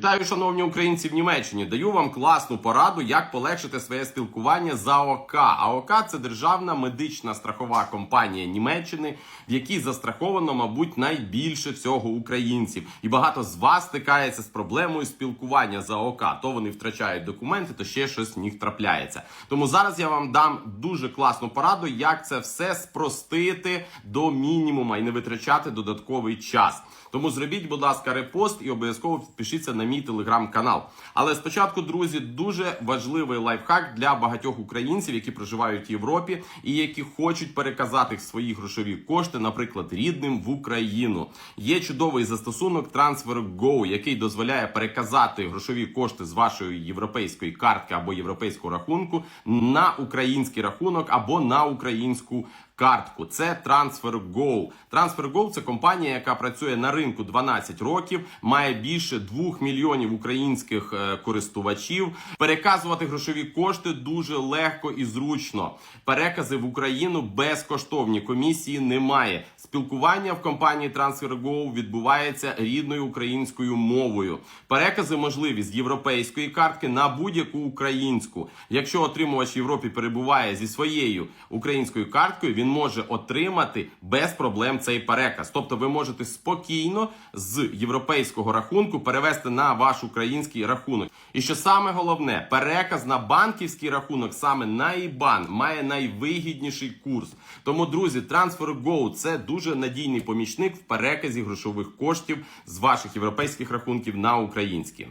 Вітаю, шановні українці в Німеччині. Даю вам класну пораду, як полегшити своє спілкування з АОК. АОК – це державна медична страхова компанія Німеччини, в якій застраховано, мабуть, найбільше всього українців. І багато з вас стикається з проблемою спілкування з АОК. То вони втрачають документи, то ще щось в них трапляється. Тому зараз я вам дам дуже класну пораду, як це все спростити до мінімума і не витрачати додатковий час. Тому зробіть, будь ласка, репост і обов'язково підпишіться на мій телеграм-канал. Але спочатку, друзі, дуже важливий лайфхак для багатьох українців, які проживають в Європі і які хочуть переказати свої грошові кошти, наприклад, рідним в Україну. Є чудовий застосунок TransferGo, який дозволяє переказати грошові кошти з вашої європейської картки або європейського рахунку на український рахунок або на українську картку. Це TransferGo. TransferGo – це компанія, яка працює на ринку 12 років, має більше 2 мільйонів українських е, користувачів. Переказувати грошові кошти дуже легко і зручно. Перекази в Україну безкоштовні. Комісії немає. Спілкування в компанії TransferGo відбувається рідною українською мовою. Перекази можливі з європейської картки на будь-яку українську. Якщо отримувач в Європі перебуває зі своєю українською карткою, він може отримати без проблем цей переказ. Тобто, ви можете спокійно з європейського рахунку перевести на ваш український рахунок. І що саме головне, переказ на банківський рахунок саме на IBAN має найвигідніший курс. Тому, друзі, TransferGo – це дуже надійний помічник в переказі грошових коштів з ваших європейських рахунків на українські.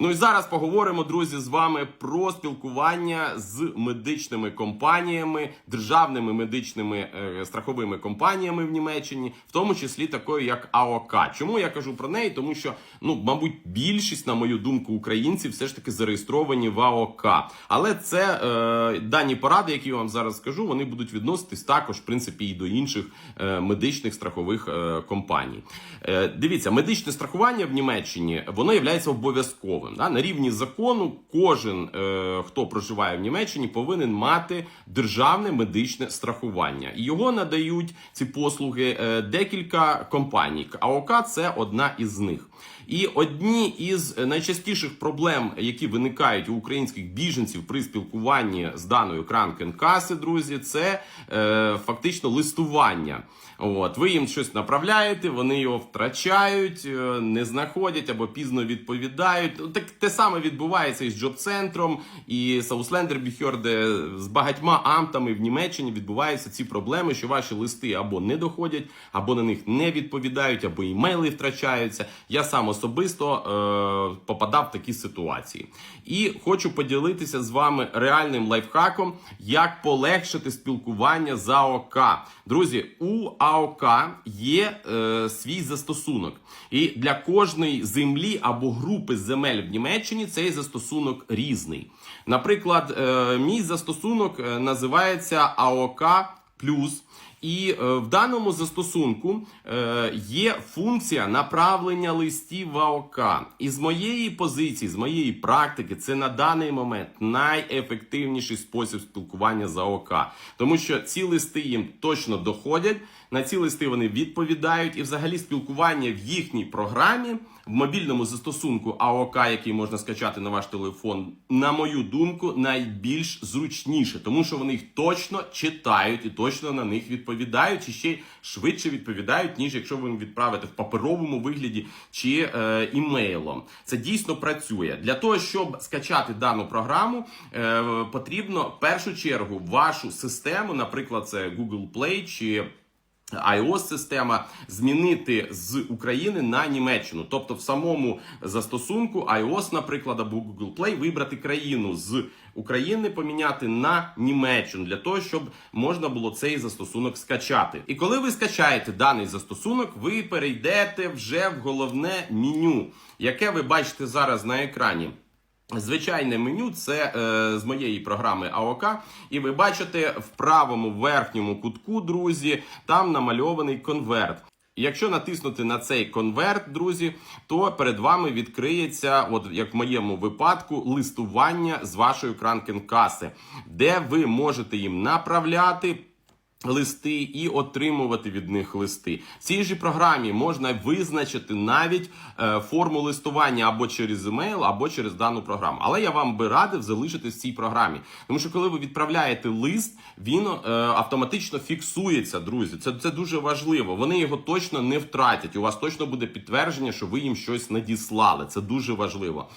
Ну і зараз поговоримо, друзі, з вами про спілкування з медичними компаніями, державними медичними е, страховими компаніями в Німеччині, в тому числі такою як АОК. Чому я кажу про неї? Тому що, ну, мабуть, більшість, на мою думку, українців все ж таки зареєстровані в АОК. Але це е, дані поради, які я вам зараз скажу, вони будуть відноситись також, в принципі, і до інших е, медичних страхових е, компаній. Е, дивіться, медичне страхування в Німеччині воно є обов'язковим. Да? На рівні закону кожен, е, хто проживає в Німеччині, повинен мати державне медичне страхування. І його надають ці послуги е, декілька компаній. АОК це одна із них. І одні із найчастіших проблем, які виникають у українських біженців при спілкуванні з даною кранкенкаси, друзі, це е, фактично листування. От ви їм щось направляєте, вони його втрачають, е, не знаходять або пізно відповідають. Ну, Так те саме відбувається і з джоб-центром, і Сауслендер Біхьорде з багатьма амтами в Німеччині відбуваються ці проблеми, що ваші листи або не доходять, або на них не відповідають, або імейли втрачаються. Я сам особисто е, попадав в такі ситуації. І хочу поділитися з вами реальним лайфхаком, як полегшити спілкування з АОК. Друзі, у АОК є е, свій застосунок. І для кожної землі або групи земель в Німеччині цей застосунок різний. Наприклад, е, мій застосунок е, називається АОК Плюс. І е, в даному застосунку е, є функція направлення листів в АОК. І з моєї позиції, з моєї практики, це на даний момент найефективніший спосіб спілкування з АОК. Тому що ці листи їм точно доходять, на ці листи вони відповідають, і взагалі спілкування в їхній програмі. В мобільному застосунку АОК, який можна скачати на ваш телефон, на мою думку, найбільш зручніше, тому що вони їх точно читають і точно на них відповідають, і ще швидше відповідають, ніж якщо ви відправите в паперовому вигляді чи е, імейлом. Це дійсно працює. Для того, щоб скачати дану програму, е, потрібно в першу чергу вашу систему, наприклад, це Google Play чи iOS-система змінити з України на Німеччину, тобто в самому застосунку iOS, наприклад, або Google Play, вибрати країну з України, поміняти на Німеччину для того, щоб можна було цей застосунок скачати. І коли ви скачаєте даний застосунок, ви перейдете вже в головне меню, яке ви бачите зараз на екрані. Звичайне меню це е, з моєї програми АОК, і ви бачите в правому верхньому кутку, друзі, там намальований конверт. Якщо натиснути на цей конверт, друзі, то перед вами відкриється, от як в моєму випадку, листування з вашої кранкенкаси, де ви можете їм направляти Листи і отримувати від них листи. В цій же програмі можна визначити навіть е, форму листування або через емейл, або через дану програму. Але я вам би радив залишитись в цій програмі. Тому що коли ви відправляєте лист, він е, автоматично фіксується, друзі. Це, це дуже важливо. Вони його точно не втратять. У вас точно буде підтвердження, що ви їм щось надіслали. Це дуже важливо.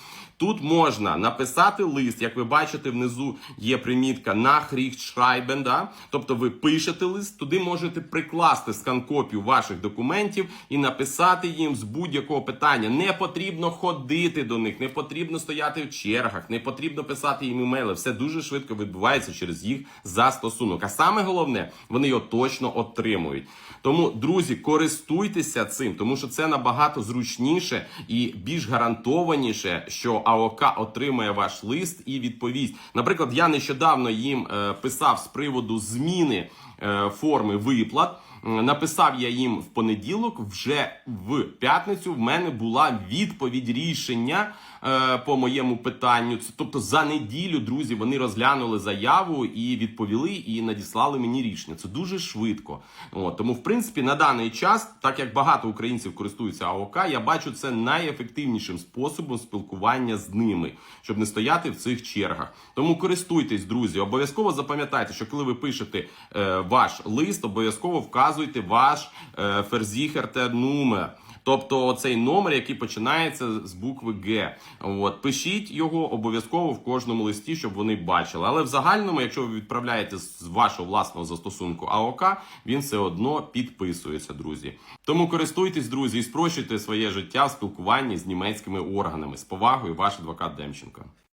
Тут можна написати лист, як ви бачите, внизу є примітка Nachrichtschreiben, да? тобто ви пишете лист, туди можете прикласти скан-копію ваших документів і написати їм з будь-якого питання. Не потрібно ходити до них, не потрібно стояти в чергах, не потрібно писати їм імейли. Все дуже швидко відбувається через їх застосунок. А саме головне, вони його точно отримують. Тому, друзі, користуйтеся цим, тому що це набагато зручніше і більш гарантованіше, що АОК отримає ваш лист і відповість. Наприклад, я нещодавно їм е, писав з приводу зміни е, форми виплат. Написав я їм в понеділок, вже в п'ятницю в мене була відповідь рішення е, по моєму питанню. Це, тобто за неділю, друзі, вони розглянули заяву і відповіли, і надіслали мені рішення. Це дуже швидко. От, тому, в принципі, на даний час, так як багато українців користуються АОК, я бачу це найефективнішим способом спілкування з ними, щоб не стояти в цих чергах. Тому користуйтесь, друзі. Обов'язково запам'ятайте, що коли ви пишете е, ваш лист, обов'язково вказуйте ваш е, ферзіхер номер. Тобто цей номер, який починається з букви Г. От пишіть його обов'язково в кожному листі, щоб вони бачили. Але в загальному, якщо ви відправляєте з вашого власного застосунку АОК, він все одно підписується, друзі. Тому користуйтесь, друзі, і спрощуйте своє життя в спілкуванні з німецькими органами. З повагою, ваш адвокат Демченко.